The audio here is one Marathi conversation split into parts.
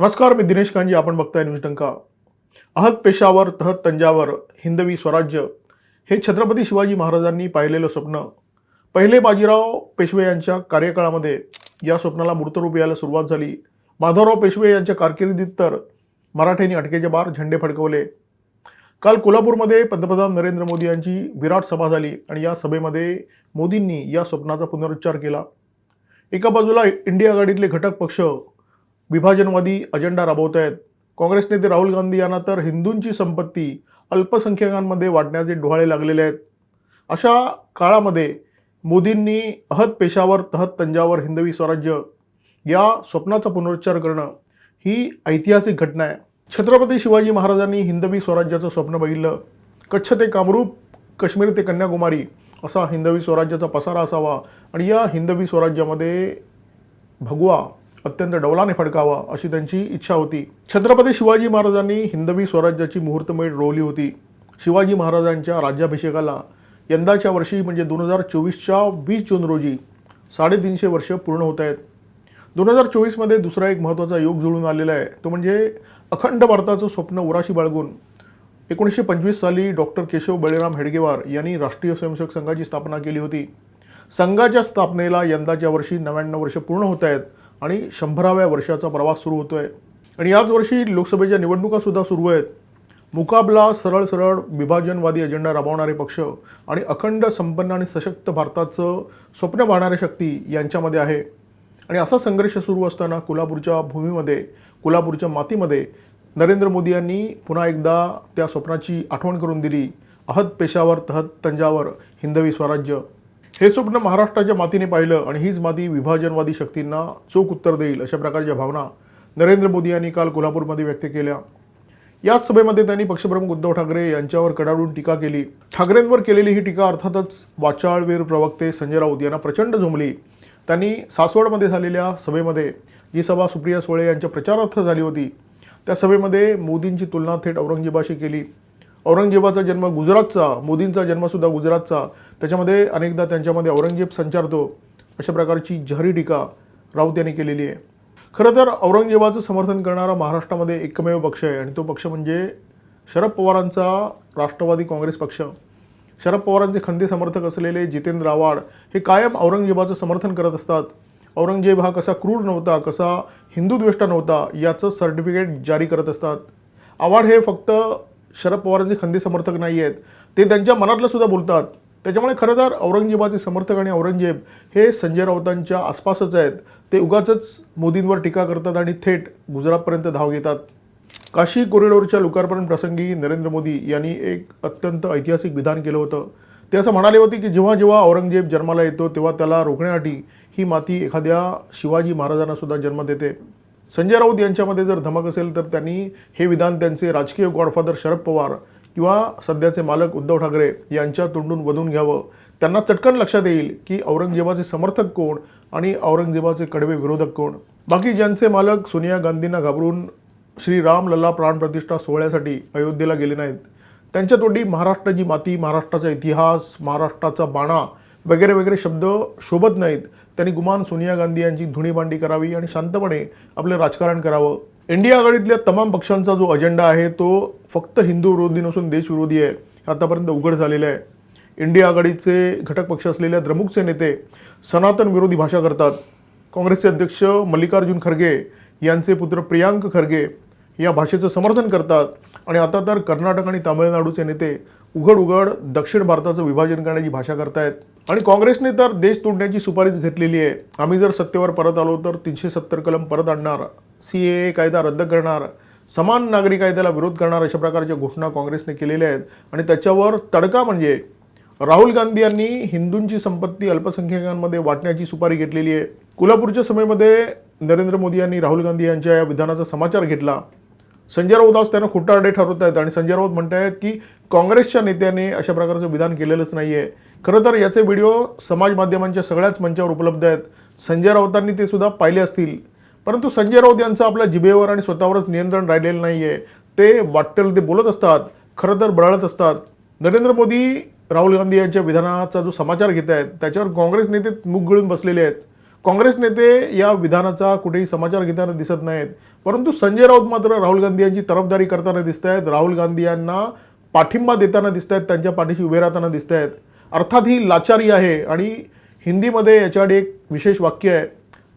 नमस्कार मी दिनेश कांजी आपण बघताय न्यूज टंका अहत पेशावर तहत तंजावर हिंदवी स्वराज्य हे छत्रपती शिवाजी महाराजांनी पाहिलेलं स्वप्न. पहिले बाजीराव पेशवे यांच्या कार्यकाळामध्ये या स्वप्नाला मूर्तरूप यायला सुरुवात झाली. माधवराव पेशवे यांच्या कारकिर्दीत तर मराठ्यांनी अटकेचे बार झेंडे फडकवले. काल कोल्हापूरमध्ये पंतप्रधान नरेंद्र मोदी यांची विराट सभा झाली आणि या सभेमध्ये मोदींनी या स्वप्नाचा पुनरुच्चार केला. एका बाजूला इंडिया आघाडीतले घटक पक्ष विभाजनवादी अजेंडा राबवत आहेत काँग्रेस नेते राहुल गांधी यांना तर हिंदूंची संपत्ती अल्पसंख्याकांमध्ये वाटण्याचे डोहाळे लागलेले आहेत. अशा काळामध्ये मोदींनी अहत पेशावर तहत तंजावर हिंदवी स्वराज्य या स्वप्नाचा पुनरुच्चार करणं ही ऐतिहासिक घटना आहे. छत्रपती शिवाजी महाराजांनी हिंदवी स्वराज्याचं स्वप्न बघितलं. कच्छ ते कामरूप काश्मीर ते कन्याकुमारी असा हिंदवी स्वराज्याचा पसारा असावा आणि या हिंदवी स्वराज्यामध्ये भगवा अत्यंत डौलाने फडकावा अशी त्यांची इच्छा होती. छत्रपती शिवाजी महाराजांनी हिंदवी स्वराज्याची मुहूर्तमेढ रोवली होती. शिवाजी महाराजांच्या राज्याभिषेकाला यंदाच्या वर्षी म्हणजे दोन हजार चोवीसच्या वीस जून रोजी साडेतीनशे वर्ष पूर्ण होत आहेत. दोन हजार चोवीसमध्ये दुसरा एक महत्त्वाचा योग जुळून आलेला आहे. तो म्हणजे अखंड भारताचं स्वप्न उराशी बाळगून. एकोणीसशे पंचवीस साली डॉक्टर केशव बळीराम हेडगेवार यांनी राष्ट्रीय स्वयंसेवक संघाची स्थापना केली होती. संघाच्या स्थापनेला यंदाच्या वर्षी नव्याण्णव वर्ष पूर्ण होत आहेत. आणि शंभराव्या वर्षाचा प्रवास सुरू होतो आहे आणि याच वर्षी लोकसभेच्या निवडणुकासुद्धा सुरू आहेत. मुकाबला सरळ सरळ विभाजनवादी अजेंडा राबवणारे पक्ष आणि अखंड संपन्न आणि सशक्त भारताचं स्वप्न पाहणाऱ्या शक्ती यांच्यामध्ये आहे. आणि असा संघर्ष सुरू असताना कोल्हापूरच्या भूमीमध्ये कोल्हापूरच्या मातीमध्ये नरेंद्र मोदी यांनी पुन्हा एकदा त्या स्वप्नाची आठवण करून दिली. अहत पेशावर तहत तंजावर हिंदवी स्वराज्य. हे स्वप्न महाराष्ट्राच्या मातीने पाहिलं आणि हीच माती विभाजनवादी शक्तींना चोख उत्तर देईल अशा प्रकारच्या भावना नरेंद्र मोदी यांनी काल कोल्हापूरमध्ये व्यक्त केल्या. याच सभेमध्ये त्यांनी पक्षप्रमुख उद्धव ठाकरे यांच्यावर कडाडून टीका केली. ठाकरेंवर केलेली ही टीका अर्थातच वाचाळवीर प्रवक्ते संजय राऊत यांना प्रचंड झोंबली त्यांनी सासवडमध्ये झालेल्या सभेमध्ये जी सभा सुप्रिया सुळे यांच्या प्रचारार्थ झाली होती त्या सभेमध्ये मोदींची तुलना थेट औरंगजेबाशी केली. औरंगजेबाचा जन्म गुजरातचा मोदींचा जन्मसुद्धा गुजरातचा. त्याच्यामध्ये अनेकदा त्यांच्यामध्ये औरंगजेब संचारतो अशा प्रकारची जहरी टीका राऊत यांनी केलेली आहे. खरं तर औरंगजेबाचं समर्थन करणारा महाराष्ट्रामध्ये एकमेव पक्ष आहे आणि तो पक्ष म्हणजे शरद पवारांचा राष्ट्रवादी काँग्रेस पक्ष. शरद पवारांचे खंदे समर्थक असलेले जितेंद्र आव्हाड हे कायम औरंगजेबाचं समर्थन करत असतात. औरंगजेब हा कसा क्रूर नव्हता कसा हिंदुद्वेष्टा नव्हता याचं सर्टिफिकेट जारी करत असतात. आव्हाड हे फक्त शरद पवारांचे खंदे समर्थक नाही आहेत ते त्यांच्या मनातलं सुद्धा बोलतात. त्याच्यामुळे खरं तर औरंगजेबाचे समर्थक आणि औरंगजेब हे संजय राऊतांच्या आसपासच आहेत. ते उगाचच मोदींवर टीका करतात आणि थेट गुजरातपर्यंत धाव घेतात. काशी कॉरिडॉरच्या लोकार्पण प्रसंगी नरेंद्र मोदी यांनी एक अत्यंत ऐतिहासिक विधान केलं होतं. ते असं म्हणाले होते की जेव्हा जेव्हा औरंगजेब जन्माला येतो तेव्हा त्याला रोखण्यासाठी ही माती एखाद्या शिवाजी महाराजांनासुद्धा जन्म देते. संजय राऊत यांच्यामध्ये जर धमक असेल तर त्यांनी हे विधान त्यांचे राजकीय गॉडफादर शरद पवार किंवा सध्याचे मालक उद्धव ठाकरे यांच्या तोंडून वधून घ्यावं. त्यांना चटकन लक्षात येईल की औरंगजेबाचे समर्थक कोण आणि औरंगजेबाचे कडवे विरोधक कोण? बाकी ज्यांचे मालक सोनिया गांधींना घाबरून श्री राम लल्ला प्राणप्रतिष्ठा सोहळ्यासाठी अयोध्येला गेले नाहीत त्यांच्या तोंडी महाराष्ट्राची माती महाराष्ट्राचा इतिहास महाराष्ट्राचा बाणा वगैरे वगैरे शब्द शोभत नाहीत. त्यांनी गुमान सोनिया गांधी यांची धुणीबांडी करावी आणि शांतपणे आपलं राजकारण करावं. इंडिया आघाडीतल्या तमाम पक्षांचा जो अजेंडा आहे तो फक्त हिंदू विरोधी नसून देशविरोधी आहे. हे आतापर्यंत उघड झालेलं आहे. इंडिया आघाडीचे घटक पक्ष असलेल्या द्रमुकचे नेते सनातन विरोधी भाषा करतात. काँग्रेसचे अध्यक्ष मल्लिकार्जुन खरगे यांचे पुत्र प्रियांक खरगे या भाषेचं समर्थन करतात. आणि आता तर कर्नाटक आणि तामिळनाडूचे नेते उघड उघड दक्षिण भारताचं विभाजन करण्याची भाषा करतायत. आणि काँग्रेसने तर देश तोडण्याची सुपारीच घेतलेली आहे. आम्ही जर सत्तेवर परत आलो तर तीनशे सत्तर कलम परत आणणार. सी ए कायदा रद्द करणार समान नागरी कायद्याला विरोध करणार अशा प्रकारच्या घोषणा काँग्रेसने केलेल्या आहेत. आणि त्याच्यावर तडका म्हणजे राहुल गांधी यांनी हिंदूंची संपत्ती अल्पसंख्याकांमध्ये वाटण्याची सुपारी घेतलेली आहे. कोल्हापूरच्या सभेमध्ये नरेंद्र मोदी यांनी राहुल गांधी यांच्या या विधानाचा समाचार घेतला. संजय राऊत आज त्यांना खोटारडे ठरवत आहेत आणि संजय राऊत म्हणत आहेत की काँग्रेसच्या नेत्याने अशा प्रकारचं विधान केलेलंच नाही आहे खरं तर याचे व्हिडिओ समाज माध्यमांच्या सगळ्याच मंचावर उपलब्ध आहेत. संजय राऊतांनी ते सुद्धा पाहिले असतील. परंतु संजय राऊत यांचं आपल्या जिभेवर आणि स्वतःवरच नियंत्रण राहिलेलं नाही आहे ते वाटेल ते बोलत असतात खरं तर बळत असतात. नरेंद्र मोदी राहुल गांधी यांच्या विधानाचा जो समाचार घेत आहेत त्याच्यावर काँग्रेस नेते मुग गळून बसलेले आहेत. काँग्रेस नेते या विधानाचा कुठेही समाचार घेताना दिसत नाहीत. परंतु संजय राऊत मात्र राहुल गांधी यांची तरफदारी करताना दिसत आहेत राहुल गांधी यांना पाठिंबा देताना दिसत आहेत त्यांच्या पाठीशी उभे राहताना दिसत आहेत अर्थात ही लाचारी आहे आणि हिंदीमध्ये याच्याकडे एक विशेष वाक्य आहे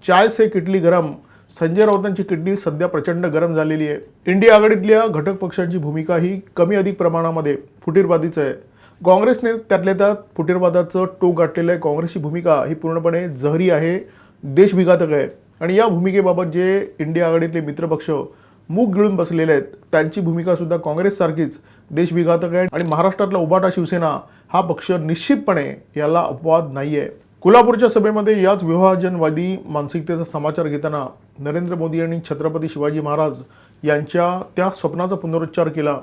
चाय से किटली गरम. संजय राऊतांची किडनी सध्या प्रचंड गरम झालेली आहे. इंडिया आघाडीतल्या घटक पक्षांची भूमिका ही कमी अधिक प्रमाणामध्ये फुटीरवादीच आहे. काँग्रेसने त्यातल्या त्यात फुटीरवादाचं टोक गाठलेलं आहे. काँग्रेसची भूमिका ही पूर्णपणे जहरी आहे देशविघातक आहे. आणि या भूमिकेबाबत जे इंडिया आघाडीतले मित्रपक्ष मूग गिळून बसलेले आहेत त्यांची भूमिका सुद्धा काँग्रेससारखीच देशविघातक आहे. आणि महाराष्ट्रातला उबाटा शिवसेना हा पक्ष निश्चितपणे याला अपवाद नाही आहे कोल्हापूरच्या सभेमध्ये याच विभाजनवादी मानसिकतेचा समाचार घेताना नरेंद्र मोदी यांनी छत्रपती शिवाजी महाराज यांच्या त्या स्वप्नाचा पुनरुच्चार केला.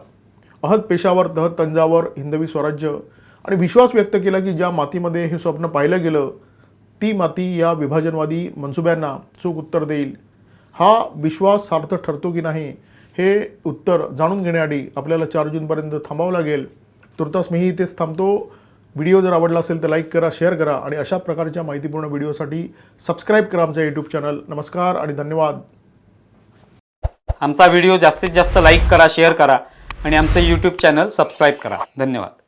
अहद पेशावर तहत तंजावर हिंदवी स्वराज्य आणि विश्वास व्यक्त केला की ज्या मातीमध्ये हे स्वप्न पाहिलं गेलं ती माती या विभाजनवादी मनसुब्यांना चूक उत्तर देईल. हा विश्वास सार्थ ठरतो की नाही हे उत्तर जाणून घेण्याआधी आपल्याला चार जूनपर्यंत थांबावं लागेल. तुर्तास मीही इथेच थांबतो. व्हिडिओ जर आवडला असेल तर लाईक करा शेअर करा आणि अशा प्रकारच्या माहितीपूर्ण व्हिडिओसाठी सबस्क्राईब करा आमचा यूट्यूब चॅनल नमस्कार आणि धन्यवाद. आमचा व्हिडिओ जास्तीत जास्त लाईक करा शेअर करा आणि आमचं यूट्यूब चॅनल सबस्क्राईब करा. धन्यवाद.